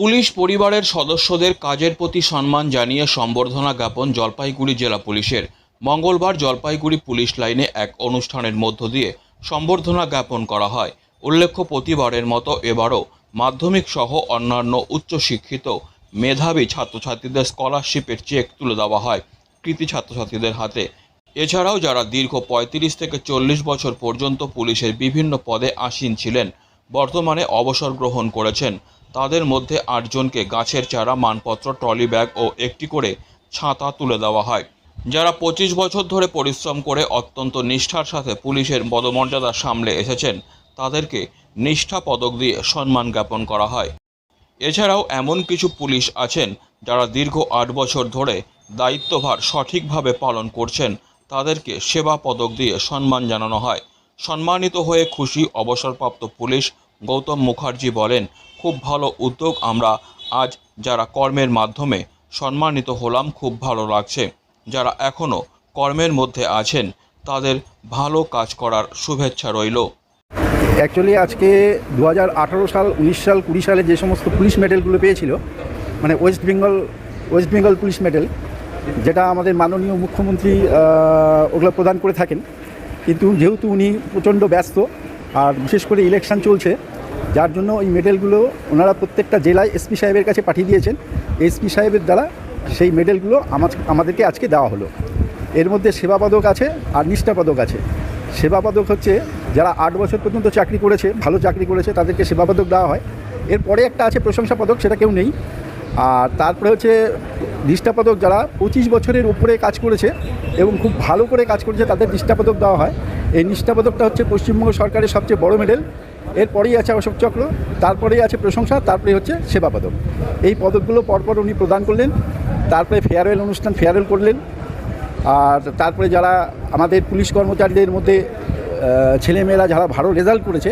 Police পরিবারের সদস্যদের কাজের প্রতি সম্মান জানিয়ে সম্বর্ধনা জ্ঞাপন জলপাইগুড়ি জেলা পুলিশের। মঙ্গলবার জলপাইগুড়ি পুলিশ লাইনে এক অনুষ্ঠানের মধ্য দিয়ে সম্বর্ধনা জ্ঞাপন করা হয়। উল্লেখ্য, প্রতিবারের মতো এবারও মাধ্যমিক সহ অন্যান্য উচ্চশিক্ষিত মেধাবী ছাত্রছাত্রীদের স্কলারশিপের চেক তুলে দেওয়া হয় কৃতি ছাত্রছাত্রীদের হাতে। এছাড়াও যারা দীর্ঘ পঁয়ত্রিশ থেকে চল্লিশ বছর পর্যন্ত পুলিশের বিভিন্ন পদে আসীন ছিলেন, বর্তমানে অবসর গ্রহণ করেছেন। তাদের মধ্যে আটজনকে গাছের চারা, মানপত্র, ট্রলি ব্যাগ ও একটি করে ছাতা তুলে দেওয়া হয়। যারা পঁচিশ বছর ধরে পরিশ্রম করে অত্যন্ত নিষ্ঠার সাথে পুলিশের পদমর্যাদা সামলে এসেছেন, তাদেরকে নিষ্ঠা পদক দিয়ে সম্মান জ্ঞাপন করা হয়। এছাড়াও এমন কিছু পুলিশ আছেন যারা দীর্ঘ আট বছর ধরে দায়িত্বভার সঠিকভাবে পালন করছেন, তাদেরকে সেবা পদক দিয়ে সম্মান জানানো হয়। সম্মানিত হয়ে খুশি অবসরপ্রাপ্ত পুলিশ গৌতম মুখার্জি বলেন খুব ভালো উদ্যোগ আমরা আজ যারা কর্মের মাধ্যমে সম্মানিত হলাম, খুব ভালো লাগছে। যারা এখনও কর্মের মধ্যে আছেন, তাদের ভালো কাজ করার শুভেচ্ছা রইল। অ্যাকচুয়ালি আজকে দু হাজার আঠারো সাল, উনিশ সাল, কুড়ি সালে যে সমস্ত পুলিশ মেডেলগুলো পেয়েছিল মানে West Bengal West Bengal police medal, যেটা আমাদের মাননীয় মুখ্যমন্ত্রী ওগুলো প্রদান করে থাকেন। কিন্তু যেহেতু উনি প্রচণ্ড ব্যস্ত, আর বিশেষ করে ইলেকশন চলছে যার জন্য ওই মেডেলগুলো ওনারা প্রত্যেকটা জেলায় এসপি সাহেবের কাছে পাঠিয়ে দিয়েছেন। এসপি সাহেবের দ্বারা সেই মেডেলগুলো আমাদেরকে আজকে দেওয়া হলো। এর মধ্যে সেবা পদক আছে আর নিষ্ঠা পদক আছে। সেবা পদক হচ্ছে যারা আট বছর পর্যন্ত চাকরি করেছে, ভালো চাকরি করেছে, তাদেরকে সেবা পদক দেওয়া হয়। এরপরে একটা আছে প্রশংসা পদক, সেটা কেউ নেই। আর তারপরে হচ্ছে নিষ্ঠা পদক যারা পঁচিশ বছরের উপরে কাজ করেছে এবং খুব ভালো করে কাজ করেছে, তাদের নিষ্ঠা পদক দেওয়া হয়। এই নিষ্ঠা পদকটা হচ্ছে পশ্চিমবঙ্গ সরকারের সবচেয়ে বড় মেডেল। এরপরেই আছে অশোক চক্র, তারপরেই আছে প্রশংসা তারপরে হচ্ছে সেবা পদক। এই পদকগুলো পরপর উনি প্রদান করলেন, তারপরে ফেয়ারওয়েল অনুষ্ঠান ফেয়ারওয়েল করলেন, আর তারপরে যারা আমাদের পুলিশ কর্মচারীদের মধ্যে ছেলেমেয়েরা যারা ভালো রেজাল্ট করেছে,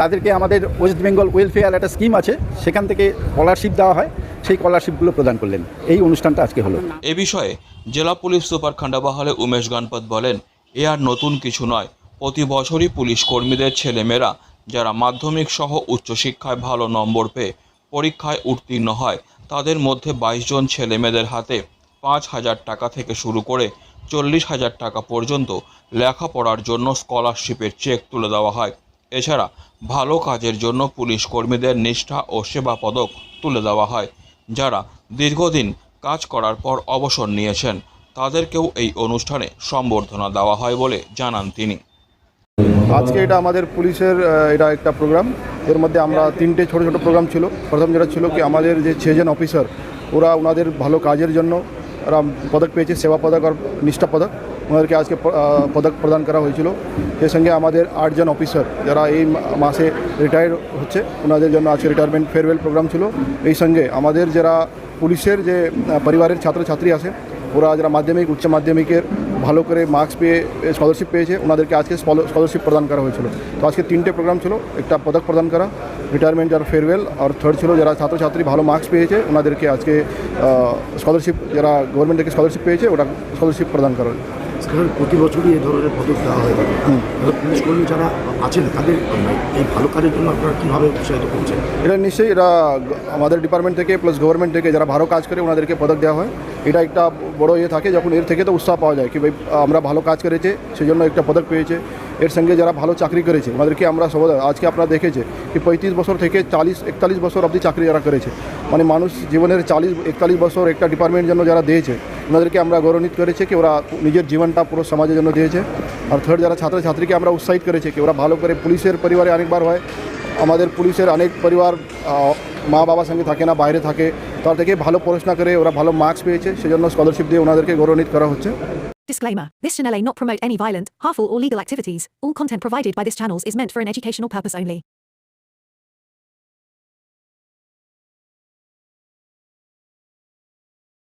তাদেরকে আমাদের ওয়েস্ট বেঙ্গল ওয়েলফেয়ার একটা স্কিম আছে, সেখান থেকে স্কলারশিপ দেওয়া হয়, সেই স্কলারশিপগুলো প্রদান করলেন। এই অনুষ্ঠানটা আজকে হলো। এ বিষয়ে জেলা পুলিশ সুপার খান্ডাবাহালে উমেশ গণপত বলেন, এ আর নতুন কিছু নয়। প্রতি বছরই পুলিশ কর্মীদের ছেলেমেয়েরা যারা মাধ্যমিক সহ উচ্চশিক্ষায় ভালো নম্বর পেয়ে পরীক্ষায় উত্তীর্ণ হয়, তাদের মধ্যে বাইশ জন ছেলেমেয়েদের হাতে পাঁচ হাজার টাকা থেকে শুরু করে চল্লিশ হাজার টাকা পর্যন্ত লেখাপড়ার জন্য স্কলারশিপের চেক তুলে দেওয়া হয়। এছাড়া ভালো কাজের জন্য পুলিশ কর্মীদের নিষ্ঠা ও সেবা পদক তুলে দেওয়া হয়, যারা দীর্ঘদিন কাজ করার পর অবসর নিয়েছেন। তাদেরকেও এই অনুষ্ঠানে সম্বর্ধনা দেওয়া হয় বলে জানান তিনি। আজকে এটা আমাদের পুলিশের এটা একটা প্রোগ্রাম এর মধ্যে আমরা তিনটে ছোট ছোট প্রোগ্রাম ছিল। প্রথম যেটা ছিল কি আমাদের যে ছজন অফিসার ওরা ওনাদের ভালো কাজের জন্য ওরা পদক পেয়েছে, সেবা পদক আর নিষ্ঠা পদক। ওনাদেরকে আজকে পদক প্রদান করা হয়েছিল। এর সঙ্গে আমাদের আটজন অফিসার যারা এই মাসে রিটায়ার হচ্ছে, ওনাদের জন্য আজকে রিটায়ারমেন্ট ফেয়ারওয়েল প্রোগ্রাম ছিল। এই সঙ্গে আমাদের যারা পুলিশের যে পরিবারের ছাত্রছাত্রী আছে, ওরা যারা মাধ্যমিক, উচ্চ মাধ্যমিকের ভালো করে মার্কস পেয়ে স্কলারশিপ পেয়েছে। ওনাদেরকে আজকে স্কলারশিপ প্রদান করা হয়েছিল। তো আজকে তিনটে প্রোগ্রাম ছিল, একটা পদক প্রদান করা রিটায়ারমেন্ট আর ফেয়ারওয়েল আর থার্ড ছিল যারা ছাত্রছাত্রী ভালো মার্কস পেয়েছে, ওনাদেরকে আজকে স্কলারশিপ যারা গভর্নমেন্ট থেকে স্কলারশিপ পেয়েছে ওটা স্কলারশিপ প্রদান করা প্রতি বছরই এই ধরনের পদক দেওয়া হয়। পুলিশ কর্মী যারা আছেন তাদের এই ভালো কাজের জন্য আপনারা কীভাবে উৎসাহিত করছেন? এটা নিশ্চয়ই এরা আমাদের ডিপার্টমেন্ট থেকে প্লাস গভর্নমেন্ট থেকে যারা ভালো কাজ করে ওনাদেরকে পদক দেওয়া হয়। এটা একটা বড় ইয়ে থাকে যখন এর থেকে তো উৎসাহ পাওয়া যায় কি ভাই আমরা ভালো কাজ করেছে সেই জন্য একটা পদক পেয়েছে। এর সঙ্গে যারা ভালো চাকরি করেছে ওনাদেরকে আমরা সব আজকে আপনারা দেখেছে কি পঁয়ত্রিশ বছর থেকে চালিশ একতাল্লিশ বছর অবধি চাকরি যারা করেছে। মানে মানুষ জীবনের চালিশ একতাল্লিশ বছর একটা ডিপার্টমেন্ট জন্য যারা দিয়েছে ওনাদেরকে আমরা গৌরবান্বিত করেছে কি ওরা নিজের জীবনটা পুরো সমাজের জন্য দিয়েছে। আর থার্ড যারা ছাত্রছাত্রীকে আমরা উৎসাহিত করেছে কি ওরা ভালো করে পুলিশের পরিবারে অনেকবার হয়। আমাদের পুলিশের অনেক পরিবার মা বাবার সঙ্গে থাকে না বাইরে থাকে। তার থেকে ভালো পড়াশোনা করে ওরা ভালো মার্কস পেয়েছে সেজন্য স্কলারশিপ দিয়ে ওনাদেরকে গৌরবান্বিত করা হচ্ছে। Disclaimer This channel may not promote any violent, harmful, or legal activities. All content provided by this channel is meant for an educational purpose only.